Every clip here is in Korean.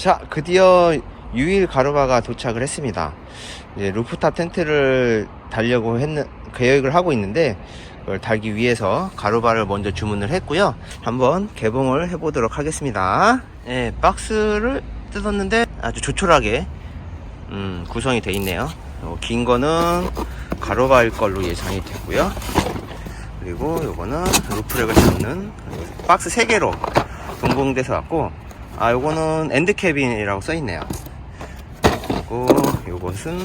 자, 드디어 유일 가르바가 도착을 했습니다. 이제 루프탑 텐트를 달려고 했는, 계획을 하고 있는데, 그걸 달기 위해서 가루바를 먼저 주문을 했고요. 한번 개봉을 해보도록 하겠습니다. 예, 박스를 뜯었는데 아주 조촐하게 음, 구성이 되어 있네요. 어, 긴 거는 가로바일 걸로 예상이 되고요. 그리고 요거는 루프렉을 잡는 박스 3개로 동봉돼서 왔고 아 요거는 엔드 캐빈이라고 써있네요. 그리고 요것은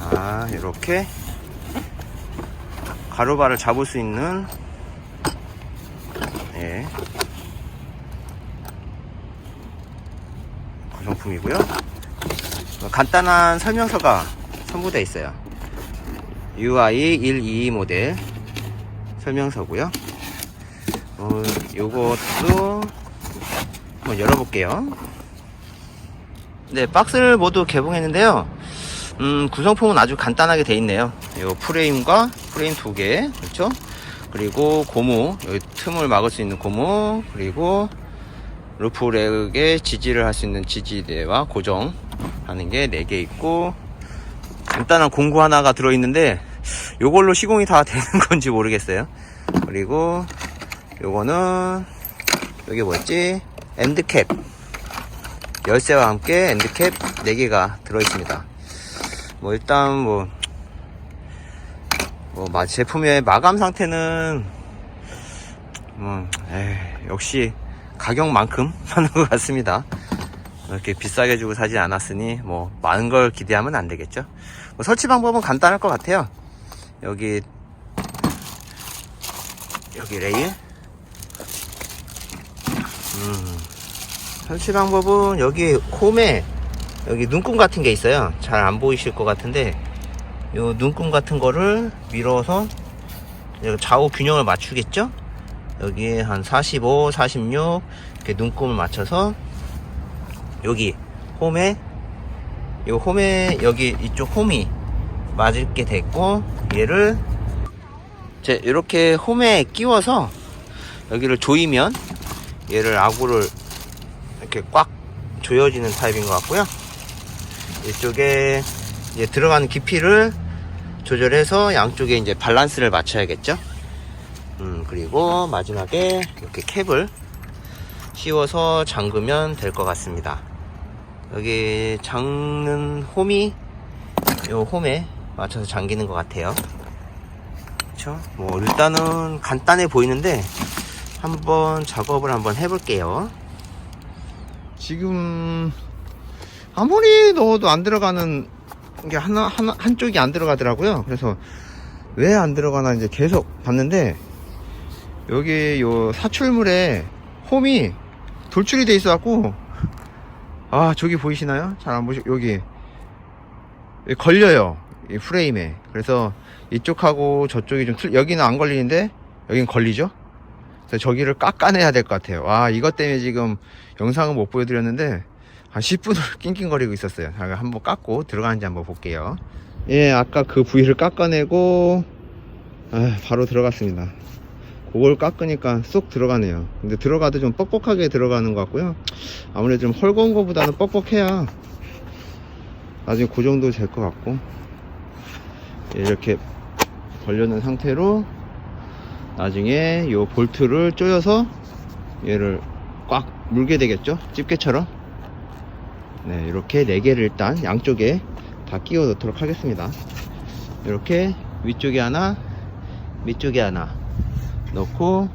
아 이렇게 가로바를 잡을 수 있는 예 구성품이고요. 간단한 설명서가 첨부되어 있어요. UI 122 모델 설명서고요. 어, 요것도 한번 열어볼게요. 네, 박스를 모두 개봉했는데요. 음, 구성품은 아주 간단하게 돼 있네요. 요 프레임과 프레임 두 개, 그렇죠? 그리고 고무, 여기 틈을 막을 수 있는 고무, 그리고 루프렉에 지지를 할 수 있는 지지대와 고정하는 게 4개 있고 간단한 공구 하나가 들어있는데 요걸로 시공이 다 되는 건지 모르겠어요 그리고 요거는 여기 뭐였지 엔드캡 열쇠와 함께 엔드캡 4개가 들어있습니다 뭐 일단 뭐, 뭐 마- 제품의 마감 상태는 뭐 에이, 역시 가격만큼 하는 것 같습니다. 이렇게 비싸게 주고 사지 않았으니 뭐 많은 걸 기대하면 안 되겠죠. 뭐 설치 방법은 간단할 것 같아요. 여기 여기 레일. 음, 설치 방법은 여기 홈에 여기 눈금 같은 게 있어요. 잘 안 보이실 것 같은데 요 눈금 같은 거를 밀어서 좌우 균형을 맞추겠죠? 여기 한 45, 46 이렇게 눈금을 맞춰서 여기 홈에 요 홈에 여기 이쪽 홈이 맞을게 됐고 얘를 제 이렇게 홈에 끼워서 여기를 조이면 얘를 아구를 이렇게 꽉 조여지는 타입인 것 같고요 이쪽에 이제 들어가는 깊이를 조절해서 양쪽에 이제 밸런스를 맞춰야겠죠 음, 그리고 마지막에 이렇게 캡을 씌워서 잠그면 될 것 같습니다. 여기 잠는 홈이 요 홈에 맞춰서 잠기는 것 같아요. 그쵸? 뭐 일단은 간단해 보이는데 한번 작업을 한번 해볼게요. 지금 아무리 넣어도 안 들어가는 게 하나 하나 한쪽이 안 들어가더라고요. 그래서 왜 안 들어가나 이제 계속 봤는데 여기 요 사출물에 홈이 돌출이 돼 있어 갖고 아 저기 보이시나요? 잘 안 보시 여기 걸려요 이 프레임에 그래서 이쪽하고 저쪽이 좀 틀, 여기는 안 걸리는데 여긴 걸리죠? 그래서 저기를 깎아내야 될 것 같아요. 와 이것 때문에 지금 영상은 못 보여드렸는데 한 10분을 낑낑거리고 있었어요. 자, 한번 깎고 들어가는지 한번 볼게요. 예 아까 그 부위를 깎아내고 아, 바로 들어갔습니다. 그걸 깎으니까 쏙 들어가네요. 근데 들어가도 좀 뻑뻑하게 들어가는 것 같고요. 아무래도 좀 헐거운 것보다는 뻑뻑해야 나중에 그 정도 될 것 같고 이렇게 걸려놓은 상태로 나중에 요 볼트를 조여서 얘를 꽉 물게 되겠죠? 집게처럼? 네 이렇게 4개를 일단 양쪽에 다 끼워 넣도록 하겠습니다. 이렇게 위쪽에 하나 밑쪽에 하나 넣고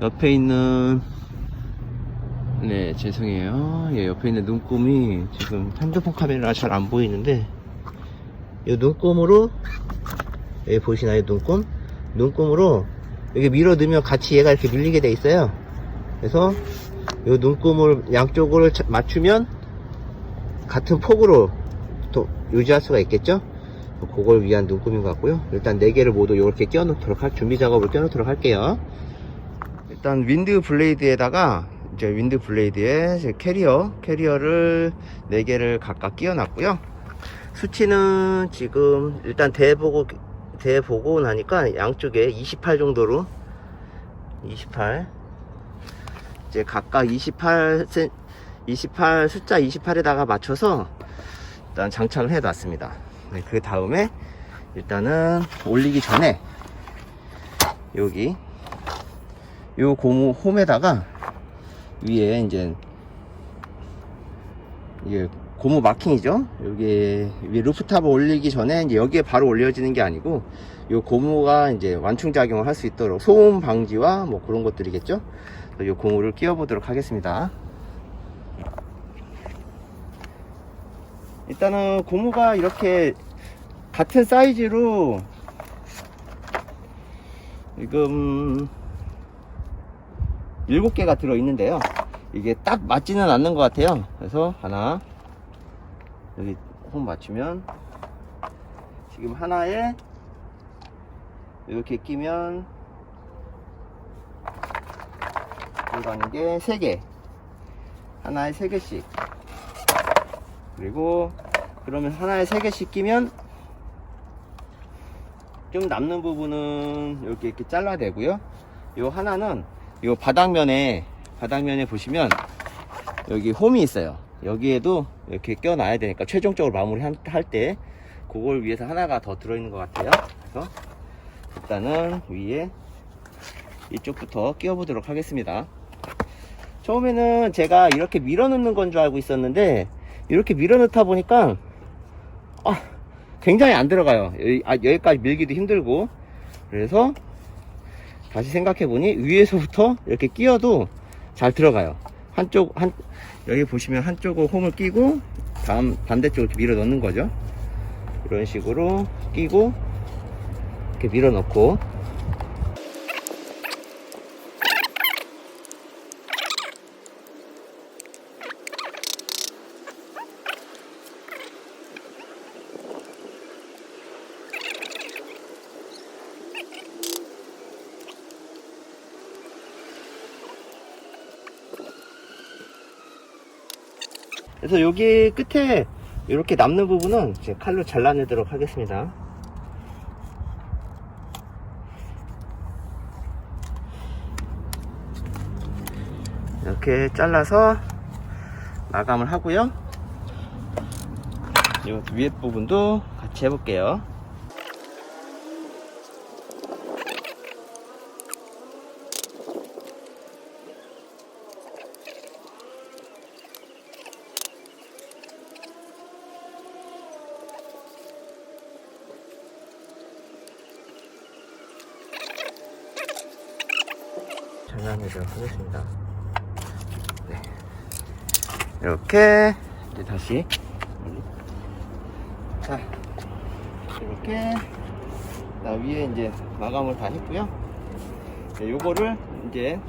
옆에 있는 네 죄송해요. 예, 옆에 있는 눈금이 지금 핸드폰 카메라 잘 안 보이는데 이 눈금으로 여기 보시나요 눈금? 눈금으로 여기 밀어 넣으면 같이 얘가 이렇게 밀리게 돼 있어요. 그래서 이 눈금을 양쪽을 자- 맞추면 같은 폭으로 또 유지할 수가 있겠죠? 그걸 위한 눈금인 것 같고요. 일단 4개를 모두 이렇게 끼워 넣도록 할 준비 작업을 끼워 넣도록 할게요. 일단 윈드 블레이드에다가 이제 윈드 블레이드에 캐리어 캐리어를 4개를 각각 끼워 놨고요. 수치는 지금 일단 대보고 대 보고 나니까 양쪽에 28 정도로 28 이제 각각 28, 28 숫자 28에다가 맞춰서 일단 장착을 해 놨습니다. 네, 그 다음에 일단은 올리기 전에 여기 요 고무 홈에다가 위에 이제 이게 고무 마킹이죠. 여기 위 루프탑을 올리기 전에 이제 여기에 바로 올려지는 게 아니고 요 고무가 이제 완충 작용을 할 수 있도록 소음 방지와 뭐 그런 것들이겠죠. 요 고무를 끼워 보도록 하겠습니다. 일단은 고무가 이렇게 같은 사이즈로 지금 7개가 들어 있는데요. 이게 딱 맞지는 않는 것 같아요. 그래서 하나, 여기 홈 맞추면 지금 하나에 이렇게 끼면 들어가는 게 3개. 하나에 3개씩. 그리고 그러면 하나에 3개씩 끼면 좀 남는 부분은 이렇게 이렇게 잘라내고요. 요 하나는 요 바닥면에 바닥면에 보시면 여기 홈이 있어요. 여기에도 이렇게 껴놔야 되니까 최종적으로 마무리 할 때 그걸 위해서 하나가 더 들어있는 것 같아요. 그래서 일단은 위에 이쪽부터 끼워 보도록 하겠습니다. 처음에는 제가 이렇게 밀어 넣는 건 줄 알고 있었는데 이렇게 밀어 넣다 보니까 아, 굉장히 안 들어가요. 여기, 아, 여기까지 밀기도 힘들고 그래서 다시 생각해 보니 위에서부터 이렇게 끼워도 잘 들어가요. 한쪽 한 여기 보시면 한쪽을 홈을 끼고 다음 반대쪽을 이렇게 밀어 넣는 거죠. 이런 식으로 끼고 이렇게 밀어 넣고 그래서 여기 끝에 이렇게 남는 부분은 이제 칼로 잘라내도록 하겠습니다. 이렇게 잘라서 마감을 하고요. 이 위에 부분도 같이 해볼게요. 하겠습니다. 네. 이렇게 이제 다시 자 이렇게 나 위에 이제 마감을 다 했고요. 네, 요거를 이제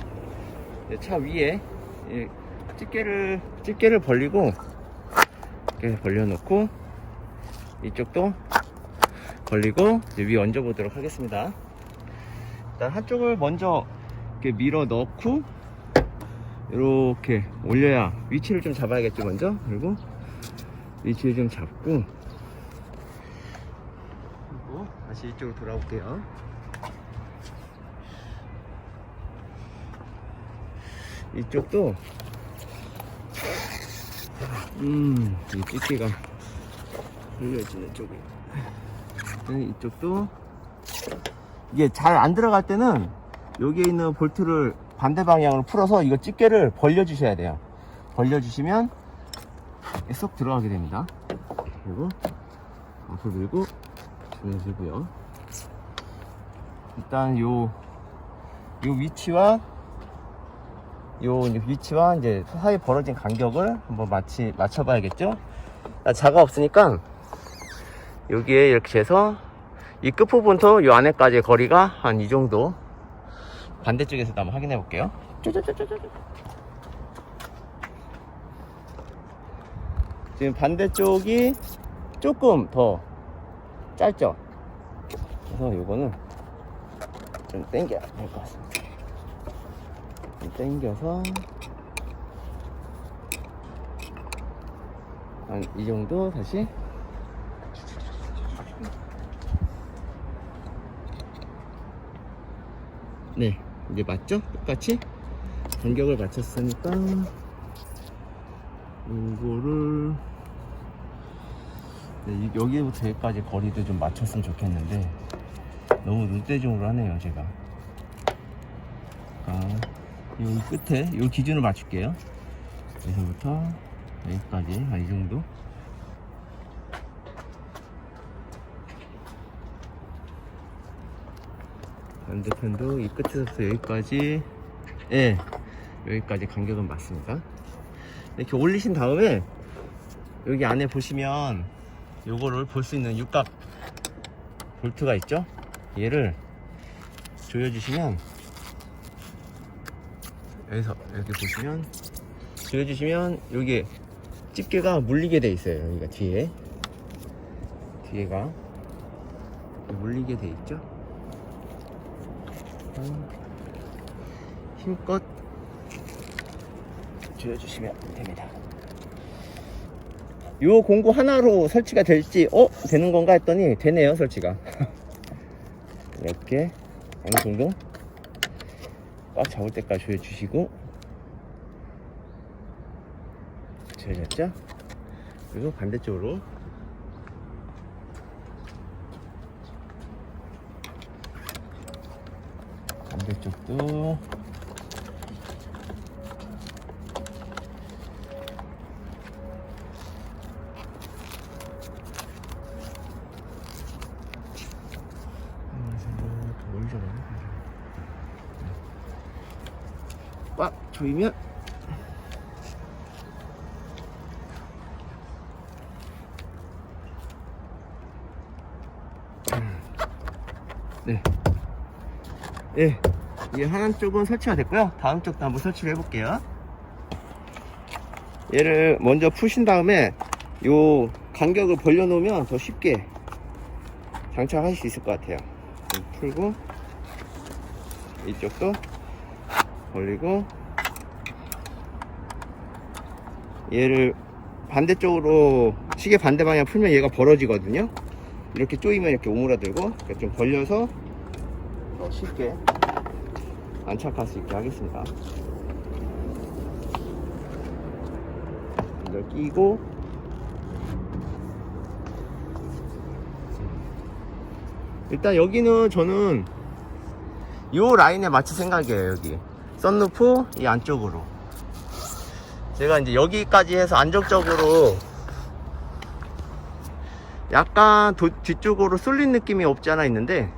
차 위에 이 집게를 집게를 벌리고 이렇게 벌려놓고 이쪽도 벌리고 위에 얹어 보도록 하겠습니다. 일단 한쪽을 먼저 이렇게 밀어 넣고 이렇게 올려야 위치를 좀 잡아야겠죠 먼저? 그리고 위치를 좀 잡고 그리고 다시 이쪽으로 돌아올게요. 이쪽도 음, 이 집게가 흘려지는 쪽이 이쪽도 이게 잘 안 들어갈 때는 여기에 있는 볼트를 반대 방향으로 풀어서 이거 집게를 벌려 주셔야 돼요. 벌려 주시면 쏙 들어가게 됩니다. 그리고 앞으로 밀고 주무시고요. 일단 요, 요 위치와 요 위치와 이제 사이 벌어진 간격을 한번 맞치, 맞춰 봐야겠죠? 아, 자가 없으니까 여기에 이렇게 해서 이 끝부분부터 요 안에까지의 거리가 한 이 정도 반대쪽에서도 한번 확인해 볼게요. 지금 반대쪽이 조금 더 짧죠? 그래서 요거는 좀 당겨야 될 것 같습니다. 좀 당겨서 한 이 정도 다시 이제 맞죠? 똑같이? 간격을 맞췄으니까 이거를 네, 이- 여기부터 여기까지 거리도 좀 맞췄으면 좋겠는데 너무 눈대중으로 하네요 제가. 아, 이 끝에 이 기준을 맞출게요. 여기서부터 여기까지 아, 이 정도 반대편도 이 끝에서부터 여기까지 예 여기까지 간격은 맞습니다. 이렇게 올리신 다음에 여기 안에 보시면 요거를 볼 수 있는 육각 볼트가 있죠? 얘를 조여주시면 여기서 이렇게 보시면 조여주시면 여기 집게가 물리게 돼 있어요 여기가 뒤에. 뒤에가 물리게 돼 있죠? 음, 힘껏 조여주시면 됩니다 요 공구 하나로 설치가 될지 어? 되는 건가 했더니 되네요 설치가 이렇게 어느 정도 꽉 잡을 때까지 조여주시고 조여졌죠? 그리고 반대쪽으로 반대쪽도 뭘 저러네 꽉 조이면 네. 예. 이 한쪽은 설치가 됐고요. 다음 쪽도 한번 설치를 해볼게요. 얘를 먼저 푸신 다음에 요 간격을 벌려 놓으면 더 쉽게 장착하실 수 있을 것 같아요. 좀 풀고 이쪽도 벌리고 얘를 반대쪽으로 시계 반대 방향 풀면 얘가 벌어지거든요. 이렇게 조이면 이렇게 오므라들고 좀 벌려서 더 쉽게 안착할 수 있게 하겠습니다. 이걸 끼고 일단 여기는 저는 요 라인에 맞출 생각이에요 여기 썬루프 이 안쪽으로 제가 이제 여기까지 해서 안정적으로 약간 도- 뒤쪽으로 쏠린 느낌이 없지 않아 있는데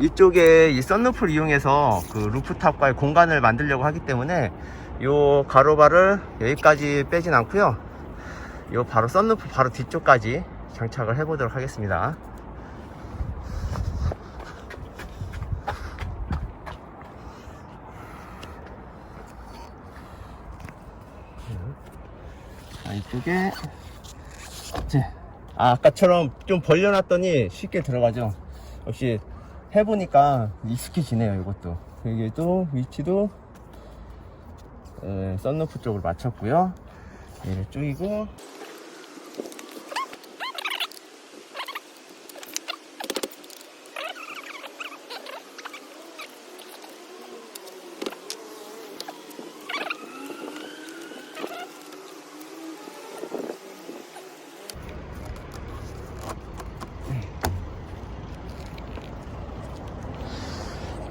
이쪽에 이 썬루프를 이용해서 그 루프탑과의 공간을 만들려고 하기 때문에 요 가로바를 여기까지 빼진 않고요 요 바로 썬루프 바로 뒤쪽까지 장착을 해 보도록 하겠습니다 자, 이쪽에 아, 아까처럼 좀 벌려놨더니 쉽게 들어가죠. 역시 해보니까 익숙해지네요, 이것도. 여기도 위치도 에, 썬루프 쪽으로 맞췄고요. 얘를 쪼이고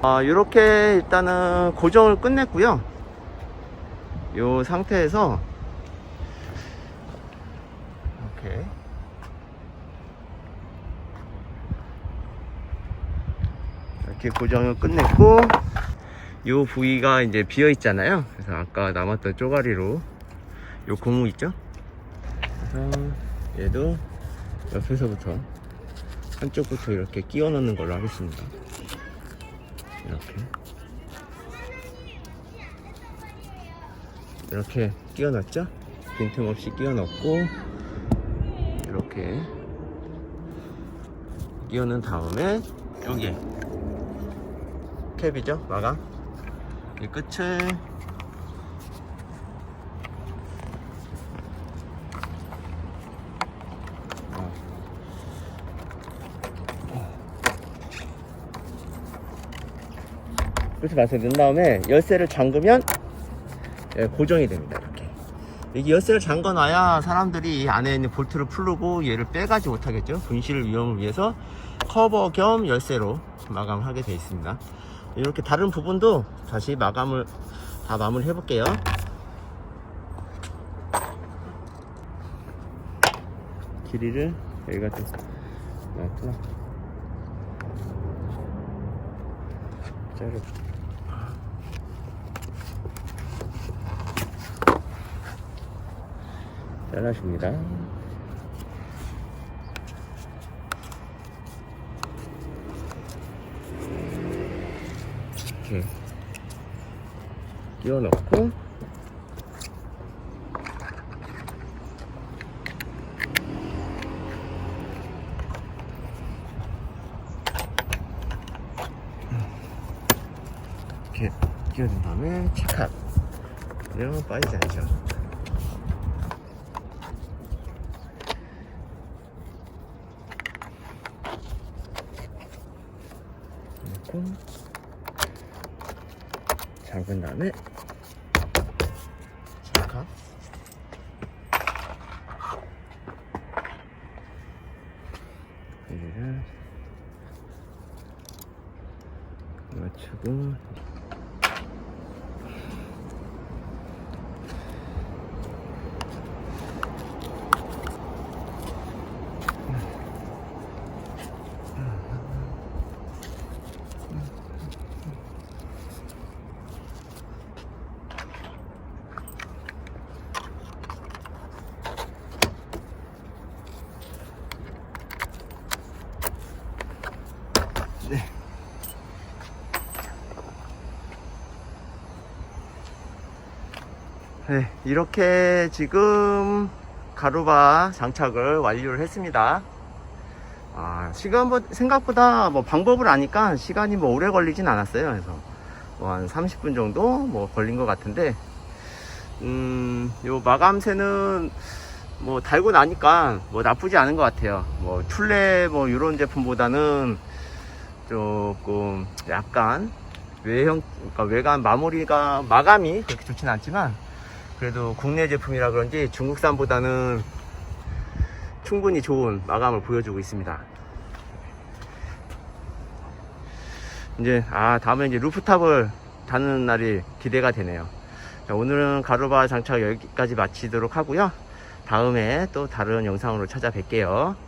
아, 이렇게 일단은 고정을 끝냈고요. 이 상태에서 이렇게 이렇게 고정을 끝냈고 이 부위가 이제 비어 있잖아요. 그래서 아까 남았던 쪼가리로 이 고무 있죠? 그래서 얘도 옆에서부터 한쪽부터 이렇게 끼워 넣는 걸로 하겠습니다. 이렇게 이렇게 끼워 넣었죠? 빈틈없이 끼워 넣고 이렇게 넣은 다음에 여기 캡이죠? 마감 이 끝을 그렇지 마세요. 넣은 다음에 열쇠를 잠그면 예, 고정이 됩니다. 이렇게. 이게 열쇠를 잠궈 놔야 사람들이 이 안에 있는 볼트를 풀고 얘를 빼가지 못하겠죠. 분실 위험을 위해서 커버 겸 열쇠로 마감을 하게 되어 있습니다. 이렇게 다른 부분도 다시 마감을 다 마무리 해볼게요. 길이를 여기가 좀 놨구나. 자르. 잘라줍니다. 이렇게 끼워 넣고 이렇게 끼워준 다음에 체크 이러면 빠지지 않죠 넣고 잠근 다음에 체크 여기를 맞추고 네, 이렇게 지금 가루바 장착을 완료를 했습니다. 아, 시간 뭐 생각보다 뭐 방법을 아니까 시간이 뭐 오래 걸리진 않았어요. 그래서 뭐 한 30분 정도 뭐 걸린 것 같은데, 음, 요 마감새는 뭐 달고 나니까 뭐 나쁘지 않은 것 같아요. 뭐 툴레 뭐 이런 제품보다는 조금 약간 외형, 그러니까 외관 마무리가 마감이 그렇게 좋진 않지만 그래도 국내 제품이라 그런지 중국산보다는 충분히 좋은 마감을 보여주고 있습니다. 이제 아 다음에 이제 루프탑을 다는 날이 기대가 되네요. 자, 오늘은 가루바 장착 여기까지 마치도록 하고요. 다음에 또 다른 영상으로 찾아뵐게요.